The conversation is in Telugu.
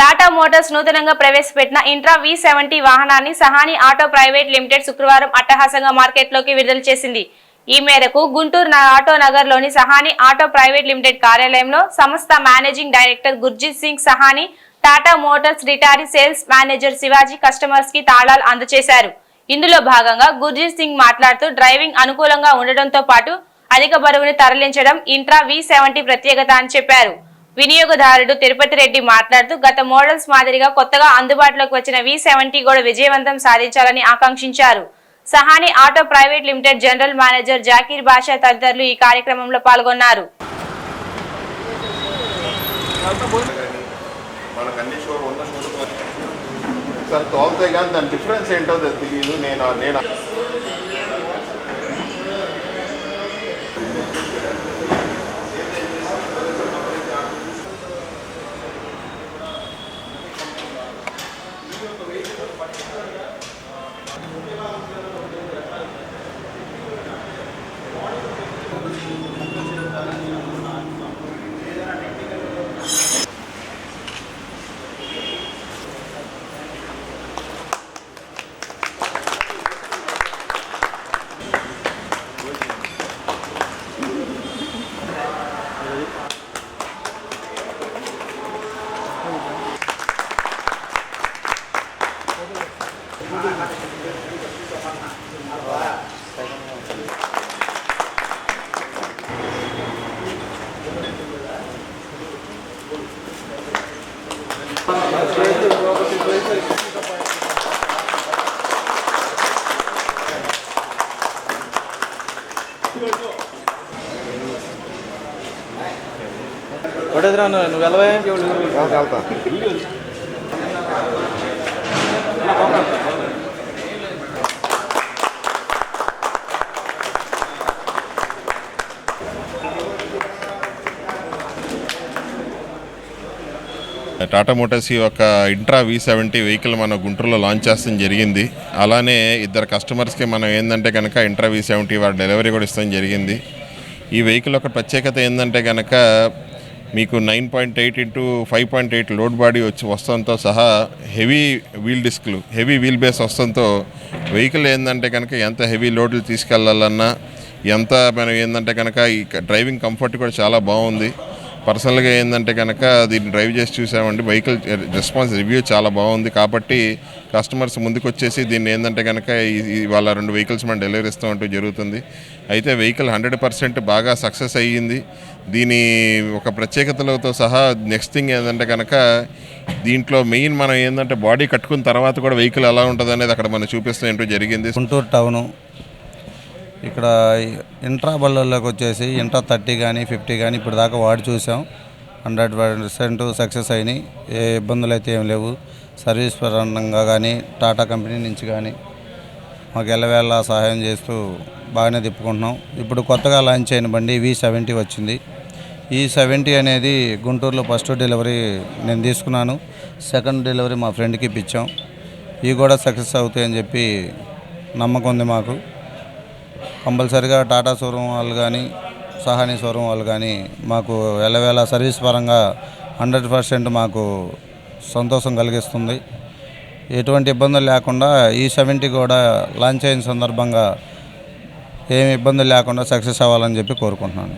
టాటా మోటార్స్ నూతనంగా ప్రవేశపెట్టిన ఇంట్రా వి సెవెంటీ వాహనాన్ని సహాని ఆటో ప్రైవేట్ లిమిటెడ్ శుక్రవారం అట్టహాసంగా మార్కెట్లోకి విడుదల చేసింది. ఈ మేరకు గుంటూరు ఆటో నగర్లోని సహాని ఆటో ప్రైవేట్ లిమిటెడ్ కార్యాలయంలో సంస్థ managing director Gurjit Singh Sahani Tata Motors retiree sales manager Shivaji కస్టమర్స్కి తాళాలు అందజేశారు. ఇందులో భాగంగా గుర్జిత్ సింగ్ మాట్లాడుతూ డ్రైవింగ్ అనుకూలంగా ఉండడంతో పాటు అధిక బరువును తరలించడం ఇంట్రా వి సెవెంటీ ప్రత్యేకత అని చెప్పారు. వినియోగదారుడు తిరుపతి రెడ్డి మాట్లాడుతూ గత మోడల్స్ మాదిరిగా కొత్తగా అందుబాటులోకి వచ్చిన వి సెవెంటీ కూడా విజయవంతం సాధించాలని ఆకాంక్షించారు. Sahani auto private limited general manager Zakir Basha తదితరులు ఈ కార్యక్రమంలో పాల్గొన్నారు. సార్ తోలుతాయి కానీ దాని డిఫరెన్స్ ఏంటో తెలియదు నేను నేను Thank you. కొట్టేదిరా నువ్వు వెళ్ళవే? వెళ్తా. టాటా మోటార్స్ యొక్క ఇంట్రా వి సెవెంటీ వెహికల్ మన గుంటూరులో లాంచ్ చేస్తాం జరిగింది. అలానే ఇద్దరు కస్టమర్స్కి మనం ఏంటంటే కనుక ఇంట్రా వి సెవెంటీ వారి డెలివరీ కూడా ఇస్తాం జరిగింది. ఈ వెహికల్ ఒక ప్రత్యేకత ఏంటంటే కనుక మీకు nine point eight into five point eight load body వచ్చి వస్తంతో సహా హెవీ వీల్ డిస్క్లు హెవీ వీల్ బేస్ వస్తంతో వెహికల్ ఏంటంటే కనుక ఎంత హెవీ లోడ్లు తీసుకెళ్ళాలన్నా ఎంత మనం ఏంటంటే కనుక ఈ డ్రైవింగ్ కంఫర్ట్ కూడా చాలా బాగుంది. పర్సనల్గా ఏంటంటే కనుక దీన్ని డ్రైవ్ చేసి చూసామండి. వెహికల్ రెస్పాన్స్ రివ్యూ చాలా బాగుంది. కాబట్టి కస్టమర్స్ ముందుకు వచ్చేసి దీన్ని ఏంటంటే కనుక ఈ- వాళ్ళ రెండు వెహికల్స్ మనం డెలివరీ ఇస్తామంటూ జరుగుతుంది. అయితే వెహికల్ హండ్రెడ్ పర్సెంట్ బాగా సక్సెస్ అయ్యింది. దీని ఒక ప్రత్యేకతలతో సహా నెక్స్ట్ థింగ్ ఏంటంటే కనుక దీంట్లో మెయిన్ మనం ఏంటంటే బాడీ కట్టుకున్న తర్వాత కూడా వెహికల్ ఎలా ఉంటుంది అనేది అక్కడ మనం చూపిస్తూ ఏంటో జరిగింది. గుంటూరు టౌను ఇక్కడ ఇంట్రా బళ్ళల్లోకి వచ్చేసి ఇంట్రా థర్టీ కానీ ఫిఫ్టీ కానీ ఇప్పుడు దాకా వాడి చూసాం. హండ్రెడ్ పర్సెంట్ సక్సెస్ అయినాయి. ఏ ఇబ్బందులు అయితే ఏం లేవు. సర్వీస్ పరంగా కానీ టాటా కంపెనీ నుంచి కానీ మాకు ఎల్లవేళ సహాయం చేస్తూ బాగానే తిప్పుకుంటున్నాం. ఇప్పుడు కొత్తగా లాంచ్ అయిన బండి వి సెవెంటీ వచ్చింది. ఈ సెవెంటీ అనేది గుంటూరులో ఫస్ట్ డెలివరీ నేను తీసుకున్నాను. సెకండ్ డెలివరీ మా ఫ్రెండ్కి ఇప్పించాం. ఇవి కూడా సక్సెస్ అవుతాయని చెప్పి నమ్మకం ఉంది మాకు. కంపల్సరిగా టాటా షోరూమ్ వాళ్ళు కానీ సహాని షోరూమ్ వాళ్ళు కానీ మాకు ఎల్లవేళ సర్వీస్ పరంగా హండ్రెడ్ పర్సెంట్ మాకు సంతోషం కలిగిస్తుంది. ఎటువంటి ఇబ్బందులు లేకుండా ఈ సెవెంటీ కూడా లాంచ్ అయిన సందర్భంగా ఏమి ఇబ్బందులు లేకుండా సక్సెస్ అవ్వాలని చెప్పి కోరుకుంటున్నాను.